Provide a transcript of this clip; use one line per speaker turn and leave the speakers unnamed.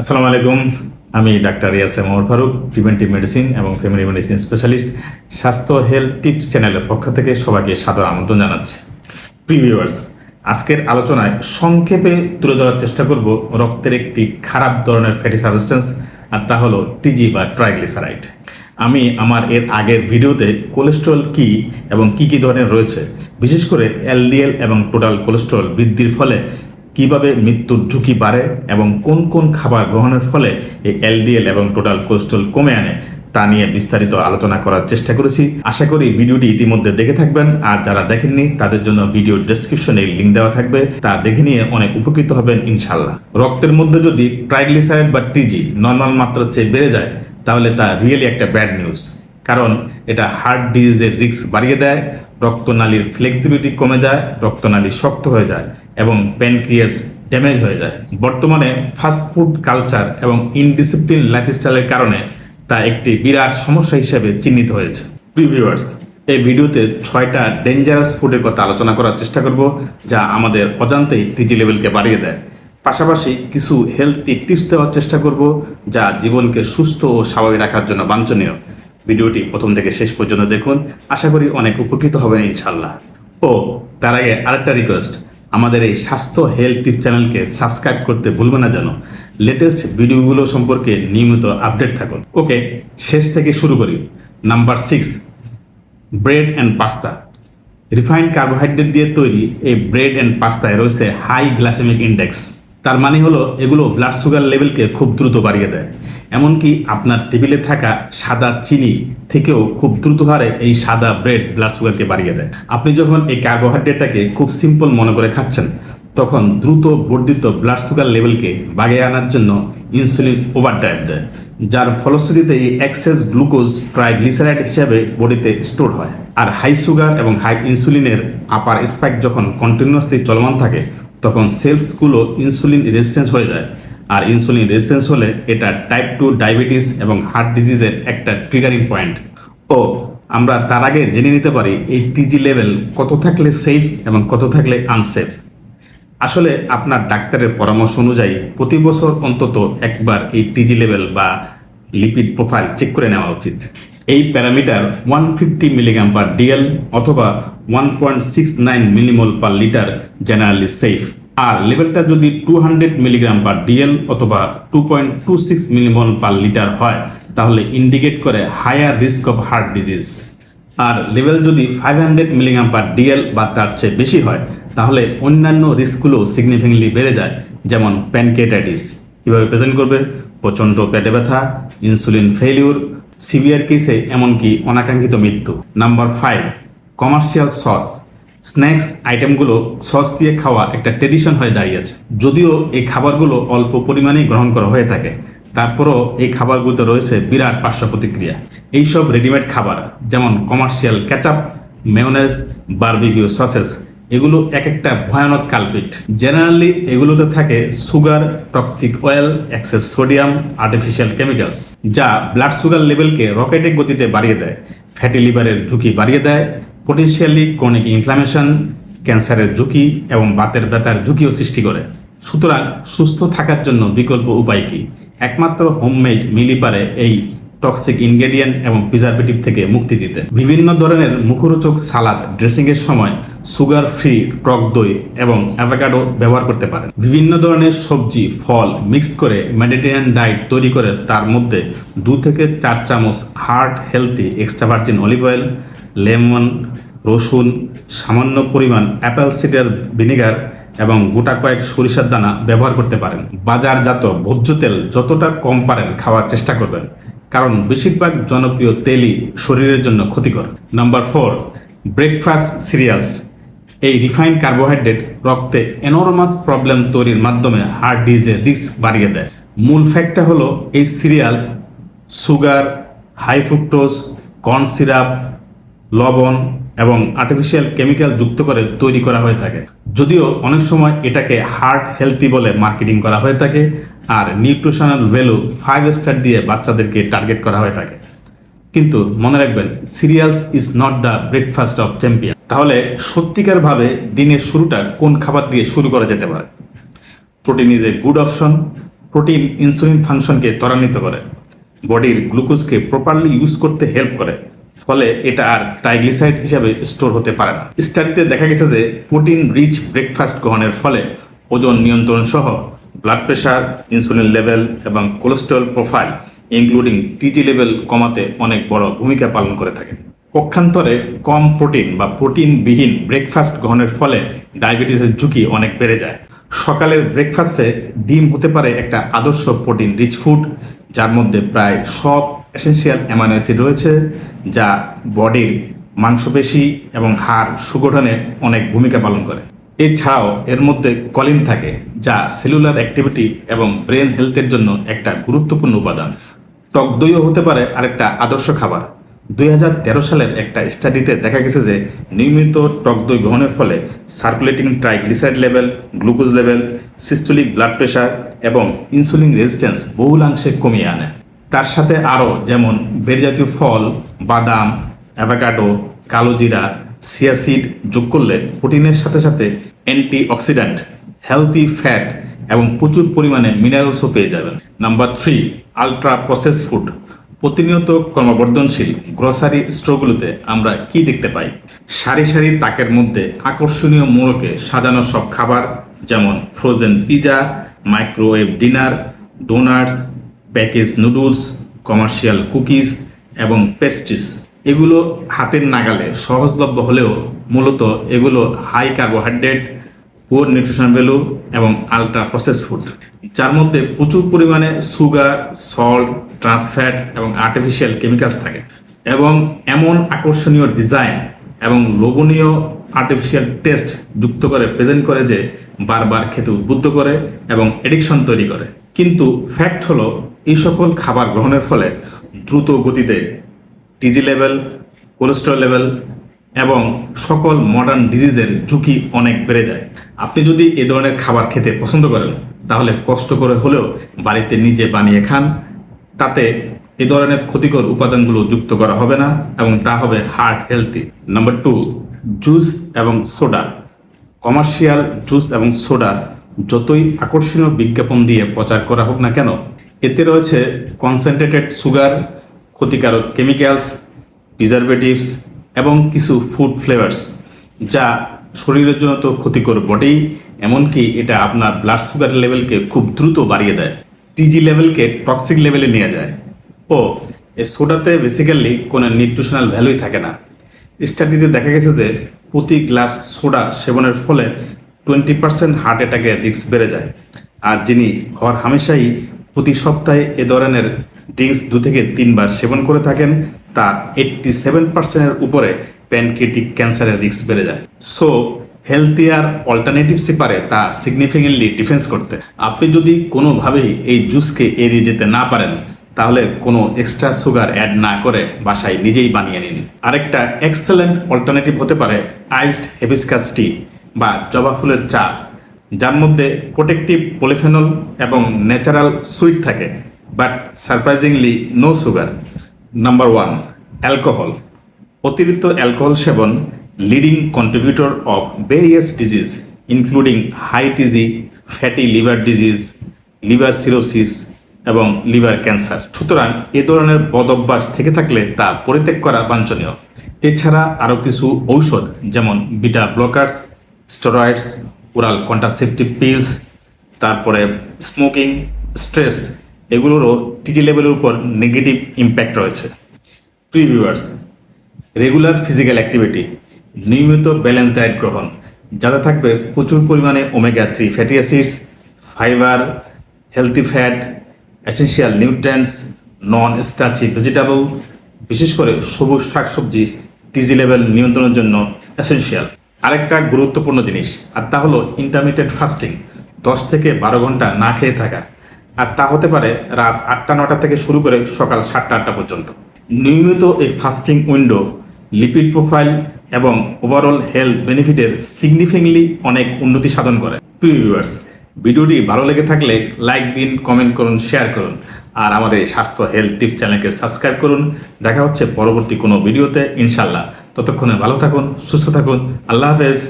আসসালামু আলাইকুম। আমি ডাক্তার ইয়াসেম ওমর ফারুক, প্রিভেন্টিভ মেডিসিন এবং ফ্যামিলি মেডিসিন স্পেশালিস্ট। স্বাস্থ্য হেলথ টিপস চ্যানেলের পক্ষ থেকে সবাইকে সাদর আমন্ত্রণ জানাচ্ছি। প্রিভিউয়ার্স আজকের আলোচনায় সংক্ষেপে তুলে ধরার চেষ্টা করব রক্তের একটি খারাপ ধরনের ফ্যাটি সাবস্টেন্স, আর তা হলো টিজি বা ট্রাইগ্লিসারাইড। আমি আমার এর আগের ভিডিওতে কোলেস্ট্রল কি এবং কি কি ধরনের রয়েছে, বিশেষ করে এলডিএল এবং টোটাল কোলেস্ট্রল বৃদ্ধির ফলে কীভাবে মৃত্যুর ঝুঁকি বাড়ে এবং কোন কোন খাবার গ্রহণের ফলে এই এলডিএল এবং টোটাল কোলেস্ট্রল কমে আনে, তা নিয়ে বিস্তারিত আলোচনা করার চেষ্টা করেছি। আশা করি ভিডিওটি ইতিমধ্যে দেখে থাকবেন। আর যারা দেখেননি, তাদের জন্য ভিডিও ডেসক্রিপশনে লিঙ্ক দেওয়া থাকবে। তা দেখে নিয়ে অনেক উপকৃত হবেন ইনশাল্লাহ রক্তের মধ্যে যদি ট্রাইগ্লিসারাইড বা টিজি নর্মাল মাত্রার চেয়ে বেড়ে যায়, তাহলে তা রিয়েলি একটা ব্যাড নিউজ কারণ এটা হার্ট ডিজিজের রিস্ক বাড়িয়ে দেয়, রক্তনালীর ফ্লেক্সিবিলিটি কমে যায়, রক্তনালী শক্ত হয়ে যায়। এবং প্যানক্রিয়াস ড্যামেজ হয়ে যায়। বর্তমানে ফাস্টফুড কালচার এবং ইনডিসিপ্লিন লাইফস্টাইলের কারণে তা একটি বিরাট সমস্যা হিসেবে চিহ্নিত হয়েছে। প্রিভিউয়ার্স এই ভিডিওতে ছয়টা ডেঞ্জারাস ফুডের কথা আলোচনা করার চেষ্টা করব, যা আমাদের অজান্তেই টিজি লেভেলকে বাড়িয়ে দেয়। পাশাপাশি কিছু হেলথি টিপস দেওয়ার চেষ্টা করব, যা জীবনকে সুস্থ ও স্বাভাবিক রাখার জন্য বাঞ্ছনীয়। ভিডিওটি প্রথম থেকে শেষ পর্যন্ত দেখুন। আশা করি অনেক উপকৃত হবেন ইনশাল্লাহ ও, তার আগে আরেকটা রিকোয়েস্ট আমাদের এই স্বাস্থ্য হেলথ টিপ চ্যানেলকে সাবস্ক্রাইব করতে ভুলবে না যেন। লেটেস্ট ভিডিওগুলো সম্পর্কে নিয়মিত আপডেট থাকুন। ওকে শেষ থেকে শুরু করি। Number six bread and pasta refined carbohydrate দিয়ে তৈরি এই ব্রেড অ্যান্ড পাস্তায় রয়েছে হাই গ্লাসেমিক ইন্ডেক্স তার মানে হলো এগুলো ব্লাড সুগার লেভেলকে খুব দ্রুত বাড়িয়ে দেয়। এমনকি আপনার টেবিলে থাকা সাদা চিনি থেকেও খুব দ্রুত হারে এই সাদা ব্রেড ব্লাড সুগারকে বাড়িয়ে দেয়। আপনি যখন এই কার্বোহাইড্রেটটাকে খুব সিম্পল মনে করে খাচ্ছেন, তখন দ্রুত বর্ধিত ব্লাড সুগার লেভেলকে বাগিয়ে আনার জন্য ইনসুলিন ওভারড্রাইভ দেয়, যার ফলশ্রুতিতে এই এক্সেস গ্লুকোজ ট্রাইগ্লিসারাইড হিসাবে বডিতে স্টোর হয়। আর হাই সুগার এবং হাই ইনসুলিনের আপার স্পাইক যখন কন্টিনিউয়াসলি চলমান থাকে তখন সেলসগুলো ইনসুলিন রেজিস্ট্যান্স হয়ে যায়। আর ইনসুলিন রেজিস্ট্যান্স হলে এটা টাইপ টু ডায়াবেটিস এবং হার্ট ডিজিজের একটা ট্রিগারিং পয়েন্ট ও, আমরা তার আগে জেনে নিতে পারি এই টিজি লেভেল কত থাকলে সেফ এবং কত থাকলে আনসেফ আসলে আপনার ডাক্তারের পরামর্শ অনুযায়ী প্রতি বছর অন্তত একবার এই টিজি লেভেল বা লিপিড প্রোফাইল চেক করে নেওয়া উচিত। এই parameter one fifty milligram per DL অথবা one point six nine millimole per litre generally safe আর লেভেলটা যদি two hundred milligram per DL অথবা two point two six millimole per litre হয়, তাহলে ইন্ডিকেট করে higher risk of heart disease R level যদি five hundred milligram per DL বা তার চেয়ে বেশি হয়, তাহলে অন্যান্য রিস্কগুলো সিগনিফিকেন্টলি বেড়ে যায়, যেমন প্যানকেটাইটিস কীভাবে প্রেজেন্ট করবে? প্রচণ্ড পেটে ব্যথা ইনসুলিন ফেলিউর সিভিয়ার কেসে এমনকি অনাকাঙ্ক্ষিত মৃত্যু। Number five commercial sauce snacks আইটেমগুলো সস দিয়ে খাওয়া একটা ট্রেডিশন হয়ে দাঁড়িয়েছে যদিও এই খাবারগুলো অল্প পরিমাণেই গ্রহণ করা হয়ে থাকে, তারপরও এই খাবারগুলোতে রয়েছে বিরাট পার্শ্ব প্রতিক্রিয়া। এইসব রেডিমেড খাবার, যেমন commercial ketchup mayonnaise barbecue sauces এগুলো এক একটা ভয়ানক কালপিট। জেনারেলি এগুলোতে থাকে sugar toxic oil excess sodium artificial chemicals যা ব্লাড সুগার লেভেলকে রকেটের গতিতে বাড়িয়ে দেয় ফ্যাটি লিভারের ঝুঁকি বাড়িয়ে দেয় পোটেনশিয়ালি ক্রনিক ইনফ্লামেশন ক্যান্সারের ঝুঁকি এবং বাতের ব্যথার ঝুঁকিও সৃষ্টি করে। সুতরাং সুস্থ থাকার জন্য বিকল্প উপায় কি? একমাত্র হোমমেড মিলি পারে এই টক্সিক ইনগ্রেডিয়েন্ট এবং প্রিজারভেটিভ থেকে মুক্তি দিতে। বিভিন্ন ধরনের মুখরোচক সালাদ ড্রেসিং এর সময় সুগার ফ্রি টক দই এবং অ্যাভোকাডো ব্যবহার করতে পারেন। বিভিন্ন ধরনের সবজি, ফল মিক্স করে মেডিটেরিয়ান ডায়েট তৈরি করে তার মধ্যে দু থেকে চার চামচ heart healthy extra virgin olive oil lemon রসুন, সামান্য পরিমাণ অ্যাপেল সিডার ভিনেগার এবং গোটা কয়েক সরিষার দানা ব্যবহার করতে পারেন। বাজারজাত ভোজ্য তেল যতটা কম পারেন খাওয়ার চেষ্টা করবেন। কারণ বেশিরভাগ জনপ্রিয় তেলই শরীরের জন্য ক্ষতিকর। নাম্বার ফোর ব্রেকফাস্ট সিরিয়ালস এই রিফাইন্ড কার্বোহাইড্রেট রক্তে এনরমাস প্রবলেম তৈরির মাধ্যমে হার্ট ডিজিজের রিস্ক বাড়িয়ে দেয়। মূল ফ্যাক্টটা হলো এই cereal sugar high fructose corn syrup লবণ এবং আর্টিফিশিয়াল কেমিক্যাল যুক্ত করে তৈরি করা হয়ে থাকে। যদিও অনেক সময় এটাকে হার্ট হেলদি বলে মার্কেটিং করা হয়ে থাকে আর নিউট্রিশনাল ভ্যালু ফাইভ স্টার দিয়ে বাচ্চাদেরকে টার্গেট করা হয়ে থাকে। কিন্তু মনে রাখবেন cereals is not the breakfast of champion তাহলে সত্যিকারভাবে দিনের শুরুটা কোন খাবার দিয়ে শুরু করা যেতে পারে? Protein is a good option protein insulin ফাংশনকে ত্বরান্বিত করে। বডির গ্লুকোজকে প্রপারলি ইউজ করতে হেল্প করে। ফলে এটা আর ট্রাইগ্লিসাইড হিসাবে স্টোর হতে পারে না। স্টাডিতে দেখা গেছে যে প্রোটিন রিচ ব্রেকফাস্ট গ্রহণের ফলে ওজন নিয়ন্ত্রণ সহ ব্লাড প্রেশার ইনসুলিন লেভেল এবং cholesterol profile including TG level কমাতে অনেক বড় ভূমিকা পালন করে থাকে। পক্ষান্তরে কম প্রোটিন বা প্রোটিনবিহীন ব্রেকফাস্ট গ্রহণের ফলে ডায়াবেটিসের ঝুঁকি অনেক বেড়ে যায়। সকালের ব্রেকফাস্টে ডিম হতে পারে একটা আদর্শ প্রোটিন রিচ ফুড যার মধ্যে প্রায় সব এসেনশিয়াল অ্যামাইনো অ্যাসিড রয়েছে, যা বডির মাংসপেশি এবং হাড় সুগঠনে অনেক ভূমিকা পালন করে। এছাড়াও এর মধ্যে কলিন থাকে, যা সেলুলার অ্যাক্টিভিটি এবং ব্রেন হেলথের জন্য একটা গুরুত্বপূর্ণ উপাদান। টক দইও হতে পারে আরেকটা আদর্শ খাবার। দুই হাজার তেরো সালের একটা স্টাডিতে দেখা গেছে যে নিয়মিত টক দই গ্রহণের ফলে circulating triglyceride level glucose level systolic blood pressure এবং ইনসুলিন রেজিস্ট্যান্স বহুলাংশে কমিয়ে আনে। তার সাথে আরও যেমন বেরি জাতীয় ফল, বাদাম অ্যাভাকাডো কালো জিরা সিয়াসিড যোগ করলে প্রোটিনের সাথে সাথে অ্যান্টি অক্সিডেন্ট হেলদি ফ্যাট এবং প্রচুর পরিমাণে মিনারেলসও পেয়ে যাবেন। Number three ultra process food প্রতিনিয়ত ক্রমবর্ধনশীল গ্রসারি স্টোরগুলোতে আমরা কি দেখতে পাই? সারি সারি তাকের মধ্যে আকর্ষণীয় মোড়কে সাজানো সব খাবার যেমন frozen pizza microwave dinner donuts package noodles commercial cookies এবং পেস্ট্রিজ এগুলো হাতের নাগালে সহজলভ্য হলেও মূলত এগুলো high carbohydrate poor nutrition value এবং আলট্রা প্রসেস ফুড যার মধ্যে প্রচুর পরিমাণে সুগার সল্ট ট্রান্সফ্যাট এবং আর্টিফিশিয়াল কেমিক্যালস থাকে এবং এমন আকর্ষণীয় ডিজাইন এবং লোভনীয় আর্টিফিশিয়াল টেস্ট যুক্ত করে প্রেজেন্ট করে যে বারবার খেতে উদ্বুদ্ধ করে এবং এডিকশন তৈরি করে। কিন্তু ফ্যাক্ট হলো, এই সকল খাবার গ্রহণের ফলে দ্রুত গতিতে টিজি লেভেল কোলেস্ট্রল লেভেল এবং সকল মডার্ন ডিজিজের ঝুঁকি অনেক বেড়ে যায়। আপনি যদি এ ধরনের খাবার খেতে পছন্দ করেন, তাহলে কষ্ট করে হলেও বাড়িতে নিজে বানিয়ে খান। তাতে এ ধরনের ক্ষতিকর উপাদানগুলো যুক্ত করা হবে না এবং তা হবে heart healthy number two juice এবং সোডা কমার্শিয়াল জুস এবং সোডা যতই আকর্ষণীয় বিজ্ঞাপন দিয়ে প্রচার করা হোক না কেন, এতে রয়েছে কনসেন্ট্রেটেড সুগার ক্ষতিকারক কেমিক্যালস প্রিজারভেটিভস এবং কিছু ফুড ফ্লেভার্স যা শরীরের জন্য তো ক্ষতিকর বটেই, এমনকি এটা আপনার ব্লাড সুগার লেভেলকে খুব দ্রুত বাড়িয়ে দেয়। টিজি লেভেলকে টক্সিক লেভেলে নিয়ে যায়। ও, এই সোডাতে বেসিক্যালি কোনো নিউট্রিশনাল ভ্যালুই থাকে না। স্টাডিতে দেখা গেছে যে প্রতি গ্লাস সোডা সেবনের ফলে টোয়েন্টি পার্সেন্ট হার্ট অ্যাটাকের রিস্ক বেড়ে যায়। আর যিনি হর হামেশাই প্রতি সপ্তাহে এ ধরনের ড্রিঙ্কস দু থেকে তিনবার সেবন করে থাকেন, তা এইটটি সেভেন পার্সেন্টের উপরে প্যানক্রিটিক ক্যান্সারের রিস্ক বেড়ে যায়। সো হেলথিয়ার অল্টারনেটিভসই পারে তা সিগনিফিকেন্টলি ডিফেন্স করতে। আপনি যদি কোনোভাবেই এই জুসকে এড়িয়ে যেতে না পারেন, তাহলে কোনো এক্সট্রা সুগার অ্যাড না করে বাসায় নিজেই বানিয়ে নিন। আরেকটা এক্সেলেন্ট অল্টারনেটিভ হতে পারে আইসড হেবিসকাস টি বা জবা ফুলের চা। যার মধ্যে প্রোটেকটিভ পলিফেনল এবং ন্যাচারাল সুইট থাকে। But surprisingly no sugar number one alcohol অতিরিক্ত অ্যালকোহল সেবন leading contributor of various disease including high TG fatty liver disease liver cirrhosis এবং লিভার ক্যান্সার সুতরাং এ ধরনের বদ অভ্যাস থেকে থাকলে তা পরিত্যাগ করা বাঞ্ছনীয়। এছাড়া আরও কিছু ঔষধ, যেমন beta blockers steroids oral contraceptive pills তারপরে স্মোকিং স্ট্রেস এগুলোরও টিজি লেভেলের উপর নেগেটিভ ইম্প্যাক্ট রয়েছে। প্রিভিউয়ার্স রেগুলার ফিজিক্যাল অ্যাক্টিভিটি নিয়মিত ব্যালেন্স ডায়েট গ্রহণ, যাতে থাকবে প্রচুর পরিমাণে omega three fatty acids fiber healthy fat essential nutrients non starchy vegetables বিশেষ করে সবুজ শাকসবজি টিজি লেভেল নিয়ন্ত্রণের জন্য এসেনশিয়াল আরেকটা গুরুত্বপূর্ণ জিনিস, আর তা হলো ইন্টারমিডিয়েট ফাস্টিং দশ থেকে বারো ঘণ্টা না খেয়ে থাকা। আর তা হতে পারে রাত আটটা, নটা থেকে শুরু করে সকাল সাতটা, আটটা পর্যন্ত। নিয়মিত এই ফাস্টিং উইন্ডো লিপিড প্রোফাইল এবং ওভারঅল হেলথ বেনিফিটের সিগনিফিকেন্টলি অনেক উন্নতি সাধন করে। ভিউয়ার্স ভিডিওটি ভালো লেগে থাকলে লাইক দিন কমেন্ট করুন শেয়ার করুন। আর আমাদের স্বাস্থ্য হেলথ টিপস চ্যানেলকে সাবস্ক্রাইব করুন। দেখা হচ্ছে পরবর্তী কোনো ভিডিওতে ইনশাল্লাহ ততক্ষণে ভালো থাকুন, সুস্থ থাকুন। আল্লাহ হাফেজ।